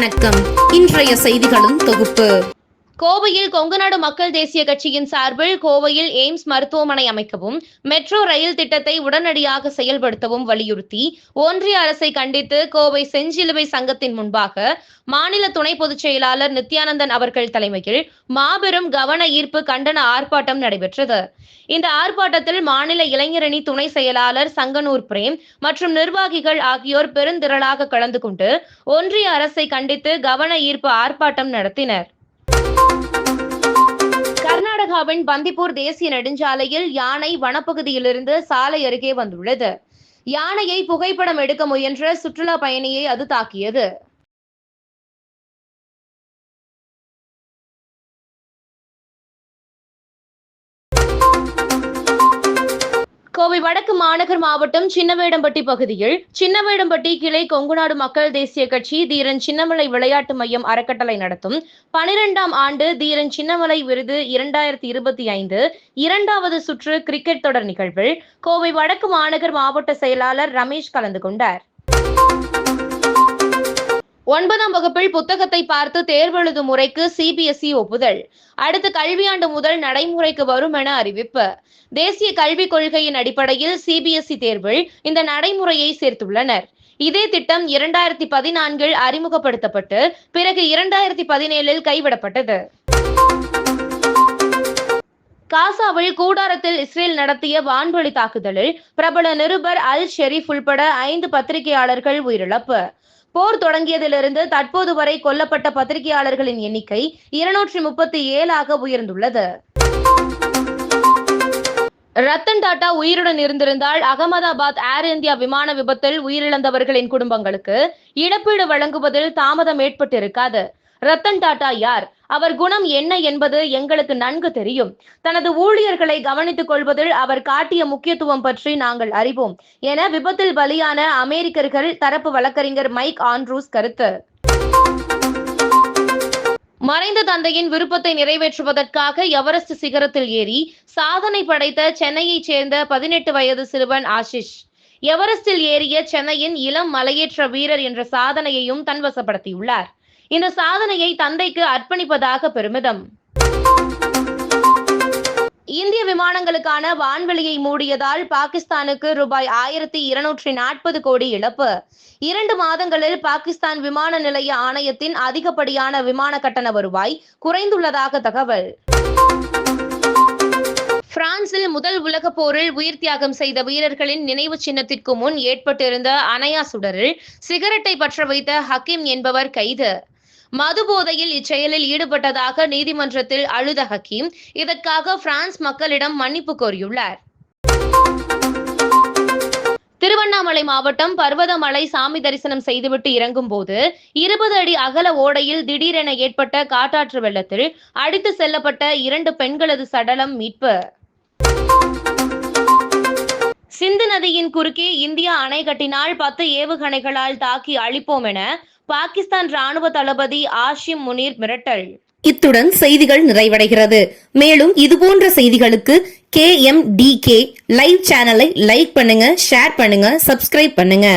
வணக்கம். இன்றைய செய்திகளும் தொகுப்பு. கோவையில் கொங்குநாடு மக்கள் தேசிய கட்சியின் சார்பில் கோவையில் எய்ம்ஸ் மருத்துவமனை அமைக்கவும் மெட்ரோ ரயில் திட்டத்தை உடனடியாக செயல்படுத்தவும் வலியுறுத்தி ஒன்றிய அரசை கண்டித்து கோவை செஞ்சிலுவை சங்கத்தின் முன்பாக மாநில துணை பொதுச் செயலாளர் நித்யானந்தன் அவர்கள் தலைமையில் மாபெரும் கவன ஈர்ப்பு கண்டன ஆர்ப்பாட்டம் நடைபெற்றது. இந்த ஆர்ப்பாட்டத்தில் மாநில இளைஞரணி துணை செயலாளர் சங்கனூர் பிரேம் மற்றும் நிர்வாகிகள் ஆகியோர் பெருந்திரளாக கலந்து கொண்டு ஒன்றிய அரசை கண்டித்து கவன ஈர்ப்பு ஆர்ப்பாட்டம் நடத்தினர். கர்நாடகாவின் பந்திப்பூர் தேசிய நெடுஞ்சாலையில் யானை வனப்பகுதியிலிருந்து சாலை அருகே வந்துள்ளது. யானையை புகைப்படம் எடுக்க முயன்ற சுற்றுலா பயணியை அது தாக்கியது. கோவை வடக்கு மாநகர் மாவட்டம் சின்னவேடம்பட்டி பகுதியில் சின்னவேடம்பட்டி கிளை கொங்குநாடு மக்கள் தேசிய கட்சி தீரன் சின்னமலை விளையாட்டு மையம் அறக்கட்டளை நடத்தும். பனிரெண்டாம் ஆண்டு தீரன் சின்னமலை விருது இரண்டாயிரத்தி இருபத்தி ஐந்து இரண்டாவது சுற்று கிரிக்கெட் தொடர் நிகழ்வில் கோவை வடக்கு மாநகர் மாவட்ட செயலாளர் ரமேஷ் கலந்து கொண்டார். ஒன்பதாம் வகுப்பில் புத்தகத்தை பார்த்து தேர்வெழுதும் முறைக்கு சிபிஎஸ்இ ஒப்புதல். அடுத்த கல்வியாண்டு முதல் நடைமுறைக்கு வரும் என அறிவிப்பு. தேசிய கல்விக் கொள்கையின் அடிப்படையில் சிபிஎஸ்இ தேர்வில் இந்த நடைமுறையை சேர்த்துள்ளனர். இதே திட்டம் இரண்டாயிரத்தி பதினான்கில் அறிமுகப்படுத்தப்பட்டு பிறகு இரண்டாயிரத்தி பதினேழில் கைவிடப்பட்டது. காசாவில் கூடாரத்தில் இஸ்ரேல் நடத்திய வான்வழி தாக்குதலில் பிரபல நிருபர் அல் ஷெரீப் உள்பட ஐந்து பத்திரிகையாளர்கள் உயிரிழப்பு. போர் தொடங்கியதிலிருந்து தற்போது வரை கொல்லப்பட்ட பத்திரிகையாளர்களின் எண்ணிக்கை இருநூற்றி முப்பத்தி ஏழாக உயர்ந்துள்ளது. ரத்தன் டாடா உயிருடன் இருந்திருந்தால் அகமதாபாத் ஏர் இந்தியா விமான விபத்தில் உயிரிழந்தவர்களின் குடும்பங்களுக்கு இழப்பீடு வழங்குவதில் தாமதம் ஏற்பட்டிருக்காது. ரத்தன் டாடா யார்? அவர் குணம் என்ன என்பது எங்களுக்கு நன்கு தெரியும். தனது ஊழியர்களை கவனித்துக் கொள்வதில் அவர் காட்டிய முக்கியத்துவம் பற்றி நாங்கள் அறிவோம். என விபத்தில் பலியான அமெரிக்கர்கள் தரப்பு வழக்கறிஞர் மைக் ஆண்ட்ரூஸ் கருத்து. மறைந்த தந்தையின் விருப்பத்தை நிறைவேற்றுவதற்காக எவரெஸ்ட் சிகரத்தில் ஏறி சாதனை படைத்த சென்னையைச் சேர்ந்த பதினெட்டு வயது சிறுவன் ஆஷிஷ். எவரெஸ்டில் ஏறிய சென்னையின் இளம் மலையேற்ற வீரர் என்ற சாதனையையும் தன்வசப்படுத்தியுள்ளார். இந்த சாதனையை தந்தைக்கு அர்ப்பணிப்பதாக பெருமிதம். இந்திய விமானங்களுக்கான வான்வெளியை மூடியதால் பாகிஸ்தானுக்கு ரூபாய் ஆயிரத்தி இருநூற்றி நாற்பது கோடி இழப்பு. இரண்டு மாதங்களில் பாகிஸ்தான் விமான நிலைய ஆணையத்தின் அதிகப்படியான விமான கட்டண வருவாய் குறைந்துள்ளதாக தகவல். பிரான்சில் முதல் உலகப் போரில் உயிர் தியாகம் செய்த வீரர்களின் நினைவு சின்னத்திற்கு முன் ஏற்பட்டிருந்த அணையா சுடரில் சிகரெட்டை பற்ற வைத்த ஹக்கீம் என்பவர் கைது. மது போதையில் இச்செயலில் ஈடுபட்டதாக நீதிமன்றத்தில் அழுத ஹக்கீம் இதற்காக பிரான்ஸ் மக்களிடம் மன்னிப்பு கோரியுள்ளார். திருவண்ணாமலை மாவட்டம் பர்வதமலை சாமி தரிசனம் செய்துவிட்டு இறங்கும் போது இருபது அடி அகல ஓடையில் திடீரென ஏற்பட்ட காட்டாற்று வெள்ளத்தில் அடித்து செல்லப்பட்ட இரண்டு பெண்களது சடலம் மீட்பு. சிந்து நதியின் குறுக்கே இந்தியா அணை கட்டினால் பத்து ஏவுகணைகளால் தாக்கி அழிப்போம் என பாகிஸ்தான் ராணுவ தளபதி ஆஷிம் முனீர் மிரட்டல். இத்துடன் செய்திகள் நிறைவடைகிறது. மேலும் இதுபோன்ற செய்திகளுக்கு K M D K live சேனலை லைக் பண்ணுங்க ஷேர் பண்ணுங்க சப்ஸ்கிரைப் பண்ணுங்க.